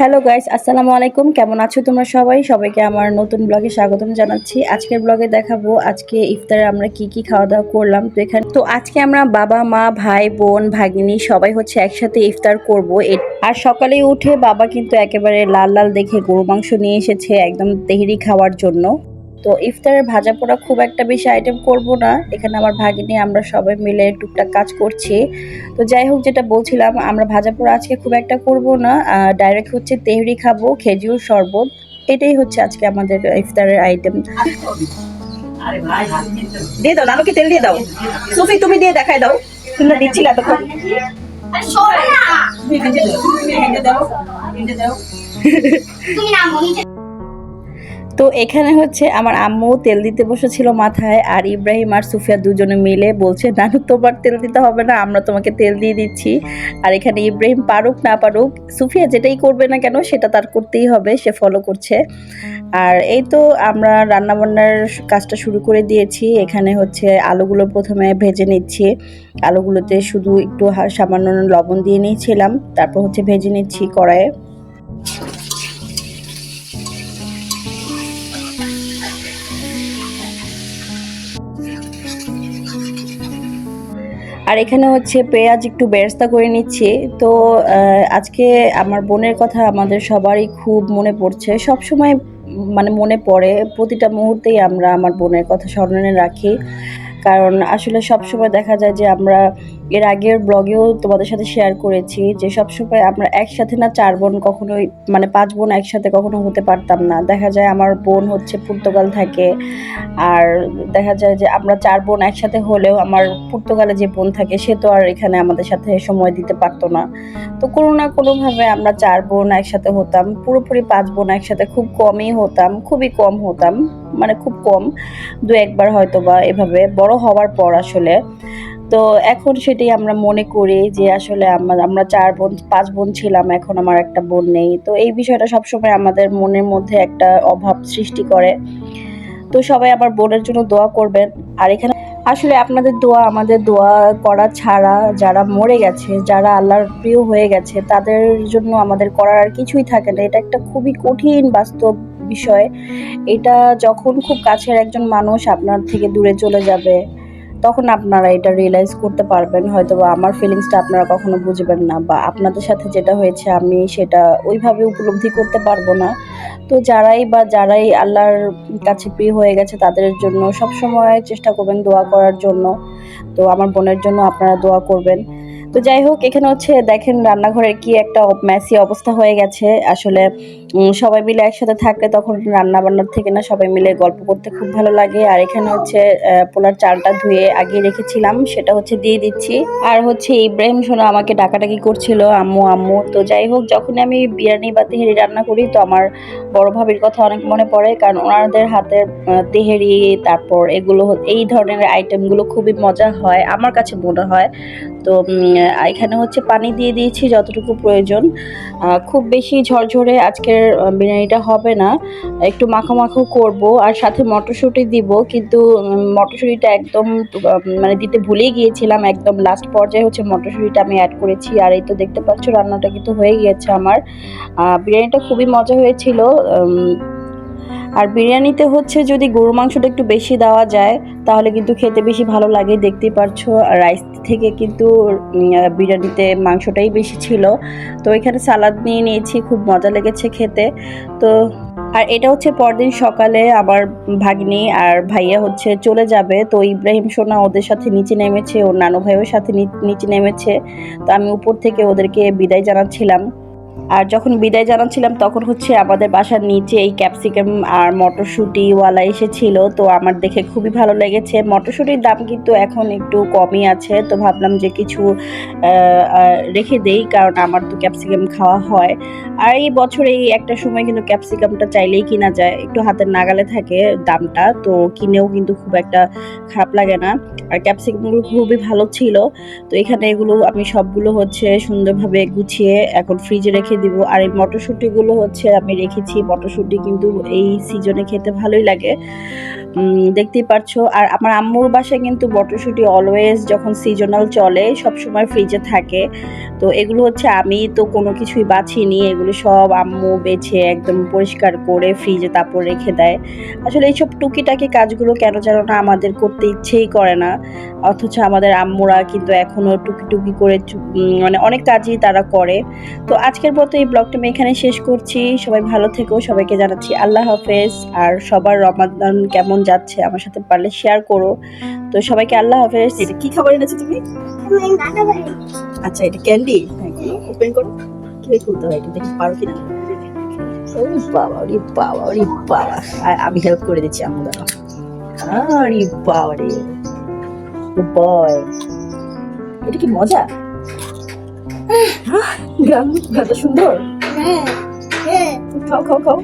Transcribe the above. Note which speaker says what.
Speaker 1: Hello guys, আসসালামু আলাইকুম। কেমন আছো তোমরা সবাই? সবাইকে আমার নতুন ব্লগে স্বাগতম জানাচ্ছি। আজকের ব্লগে দেখাবো আজকে ইফতারে আমরা কি কি খাওয়া দাওয়া করলাম। তো এখানে তো আজকে আমরা বাবা, মা, ভাই, বোন, ভাগিনী সবাই হচ্ছে একসাথে ইফতার করব। আর সকালে উঠে বাবা কিন্তু একেবারে লাল লাল দেখে গরু মাংস নিয়ে এসেছে একদম তেহরি খাওয়ার জন্য। তো ইফতারের ভাজা পোড়া খুব একটা বেশি আইটেম করব না। এখানে আমার ভাগিনী আমরা সবাই মিলে টুকটাক কাজ করছি। তো যাই হোক যেটা বলছিলাম আমরা ভাজা পোড়া আজকে খুব একটা করব না। ডাইরেক্ট হচ্ছে তেহরি খাব খেজুর শরবত। এটাই হচ্ছে আজকে আমাদের ইফতারের আইটেম দিয়ে দাও নানুকে তেল দিয়ে দাও। সুফি তুমি দিয়ে দেখাই দাও। তুমি না দিচ্ছিলে এতক্ষণ।
Speaker 2: তুমি না মনিটে
Speaker 1: তো এখানে হচ্ছে আমার আম্মু তেল দিতে বসেছিল মাথায় আর ইব্রাহিম আর সুফিয়া দুজনে মিলে বলছে, নানু, তোমার তেল দিতে হবে না, আমরা তোমাকে তেল দিয়ে দিচ্ছি। আর এখানে ইব্রাহিম পারুক না পারুক, সুফিয়া যেটাই করবে না কেন, সেটা তার করতেই হবে, সে ফলো করছে। আর এই তো আমরা রান্নাবান্নার কাজটা শুরু করে দিয়েছি। এখানে হচ্ছে আলুগুলো প্রথমে ভেজে নিচ্ছি। আলুগুলোতে শুধু একটু সামান্য লবণ দিয়ে নিয়েছিলাম, তারপর হচ্ছে ভেজে নিচ্ছি কড়াইয়ে। আর এখানে হচ্ছে পেঁয়াজ একটু ব্যস্তা করে নিচ্ছি। তো আজকে আমার বোনের কথা আমাদের সবারই খুব মনে পড়ছে। সবসময় মানে মনে পড়ে। প্রতিটা মুহূর্তেই আমরা আমার বোনের কথা স্মরণে রাখি। কারণ আসলে সব সময় দেখা যায় যে আমরা এর আগের ব্লগেও তোমাদের সাথে শেয়ার করেছি যে সব সময় আমরা একসাথে না চার বোন কখনোই মানে পাঁচ বোন একসাথে কখনো হতে পারতাম না। দেখা যায় আমার বোন হচ্ছে পর্তুগাল থাকে, আর দেখা যায় যে আমরা চার বোন একসাথে হলেও আমার পর্তুগালে যে বোন থাকে, সে তো আর এখানে আমাদের সাথে সময় দিতে পারতো না। তো কোনো না কোনোভাবে আমরা চার বোন একসাথে হতাম, পুরোপুরি পাঁচ বোন একসাথে খুব কমই হতাম, খুবই কম হতাম মানে খুব কম, দু একবার হয়তো বা এভাবে। বড় হওয়ার পর আসলে তো এখন সেটাই আমরা মনে করি যে আসলে আমরা চার বোন, পাঁচ বোন ছিলাম, এখন আমার একটা বোন নেই। তো এই বিষয়টা সবসময় আমাদের মনের মধ্যে একটা অভাব সৃষ্টি করে। তো সবাই আমার বোনের জন্য দোয়া করবেন। আর এখানে আসলে আপনাদের দোয়া, আমাদের দোয়া করা ছাড়া যারা মরে গেছে, যারা আল্লাহর প্রিয় হয়ে গেছে, তাদের জন্য আমাদের করার আর কিছুই থাকে না। এটা একটা খুবই কঠিন বাস্তব বিষয়। এটা যখন খুব কাছের একজন মানুষ আপনার থেকে দূরে চলে যাবে তখন আপনারা এটা রিয়েলাইজ করতে পারবেন হয়তো বা আমার ফিলিংসটা আপনারা কখনো বুঝবেন না বা আপনাদের সাথে যেটা হয়েছে আমি সেটা ওইভাবে উপলব্ধি করতে পারব না। তো যারাই বা যারাই আল্লাহর কাছে প্রিয় হয়ে গেছে, তাদের জন্য সবসময় চেষ্টা করবেন দোয়া করার জন্য। তো আমার বোনের জন্য আপনারা দোয়া করবেন। তো যাই হোক, এখানে হচ্ছে দেখেন রান্নাঘরের কি একটা ম্যাসি অবস্থা হয়ে গেছে। আসলে সবাই মিলে একসাথে থাকলে তখন রান্না বান্নার থেকে না সবাই মিলে গল্প করতে খুব ভালো লাগে। আর এখানে হচ্ছে পোলার চালটা ধুয়ে আগে রেখেছিলাম, সেটা হচ্ছে দিয়ে দিচ্ছি। আর হচ্ছে ইব্রাহিম সোনা আমাকে ডাকাডাকি করছিল, আম্মু আম্মু। তো যাই হোক, যখন আমি বিরিয়ানি বা তেহেরি রান্না করি, তো আমার বড় ভাবির কথা অনেক মনে পড়ে, কারণ ওনাদের হাতের তেহেরি, তারপর এগুলো এই ধরনের আইটেমগুলো খুবই মজা হয়, আমার কাছে মনে হয়। তো এখানে হচ্ছে পানি দিয়ে দিয়েছি যতটুকু প্রয়োজন। খুব বেশি ঝরঝরে আজকের বিরিয়ানিটা হবে না। একটু মাখো মাখো করব আর সাথে মটরশুঁটি দিব। কিন্তু মটরশুঁটিটা একদম মানে দিতে ভুলেই গিয়েছিলাম একদম লাস্ট পর্যায়ে হচ্ছে মটরশুঁটিটা আমি অ্যাড করেছি। আর এই তো দেখতে পাচ্ছ রান্নাটা কিন্তু হয়ে গিয়েছে আমার। বিরিয়ানিটা খুবই মজা হয়েছিল। আর বিরিয়ানিতে হচ্ছে যদি গরু মাংসটা একটু বেশি দেওয়া যায়, তাহলে কিন্তু খেতে বেশি ভালো লাগে। দেখতেই পারছ রাইস থেকে কিন্তু বিরিয়ানিতে মাংসটাই বেশি ছিল। তো এখানে সালাদ নিয়ে নিয়েছি, খুব মজা লেগেছে খেতে। তো, আর এটা হচ্ছে পরদিন সকালে আমার ভাগ্নি আর ভাইয়া হচ্ছে চলে যাবে। তো ইব্রাহিম সোনা ওদের সাথে নিচে নেমেছে, ওর নানু ভাইয়ের সাথে নিচে নেমেছে। তো আমি উপর থেকে ওদেরকে বিদায় জানাচ্ছিলাম। আর যখন বিদায় জানাচ্ছিলাম, তখন হচ্ছে আমাদের বাসার নিচে এই ক্যাপসিকাম আর মটরশুঁটি ওয়ালা এসেছিল। তো আমার দেখে খুবই ভালো লেগেছে। মটরশুঁটির দাম কিন্তু এখন একটু কমই আছে। তো ভাবলাম যে কিছু রেখে দেই, কারণ আমার তো ক্যাপসিকাম খাওয়া হয়। আর এই বছর এই একটা সময় কিন্তু ক্যাপসিকামটা চাইলেই কিনা যায়। একটু হাতের নাগালে থাকে দামটা, তো কিনেও কিন্তু খুব একটা খারাপ লাগে না। আর ক্যাপসিকামগুলো খুবই ভালো ছিল। তো এখানে এগুলো আমি সবগুলো হচ্ছে সুন্দরভাবে গুছিয়ে এখন ফ্রিজে রেখে দিব। আর এই মটরশুঁটিগুলো হচ্ছে আমি রেখেছি। মটরশুঁটি কিন্তু এই সিজনে খেতে ভালোই লাগে। দেখতেই পাচ্ছ আর আমার আম্মুর বাসায় কিন্তু মটরশুঁটি অলওয়েজ যখন সিজনাল চলে সব সময় ফ্রিজে থাকে। তো এগুলো হচ্ছে আমি তো কোনো কিছুই বাছিনি। এগুলো সব আম্মু বেছে একদম পরিষ্কার করে ফ্রিজে তারপর রেখে দেয়। আসলে এইসব টুকিটাকি কাজগুলো কেন যেন না আমাদের করতে ইচ্ছেই করে না। অথচ আমাদের আম্মুরা কিন্তু এখনও টুকি টুকি করে মানে অনেক কাজই তারা করে। তো আজকের মতো এই ব্লগটা আমি এখানে শেষ করছি। সবাই ভালো থেকো সবাইকে জানাচ্ছি আল্লাহ হাফেজ। আর সবার রমাদান কেমন যাচ্ছে আমার সাথে পারলে শেয়ার করো। তো সবাইকে আল্লাহ হাফেজ। এটা কি খাবার এনেছো তুমি? আচ্ছা এটা ক্যান্ডি? ওপেন করো। কীভাবে খুলতে হয় এটা দেখি পারো কিনা? ওরে বাবা ওরে বাবা ওরে বাবা। আমি হেল্প করে দিচ্ছি আম্মু দাঁড়াও। আরে বাবা রে বয় এটা কি মজা? গান গানটা সুন্দর।
Speaker 2: হ্যাঁ হ্যাঁ।
Speaker 1: খাও খাও খাও।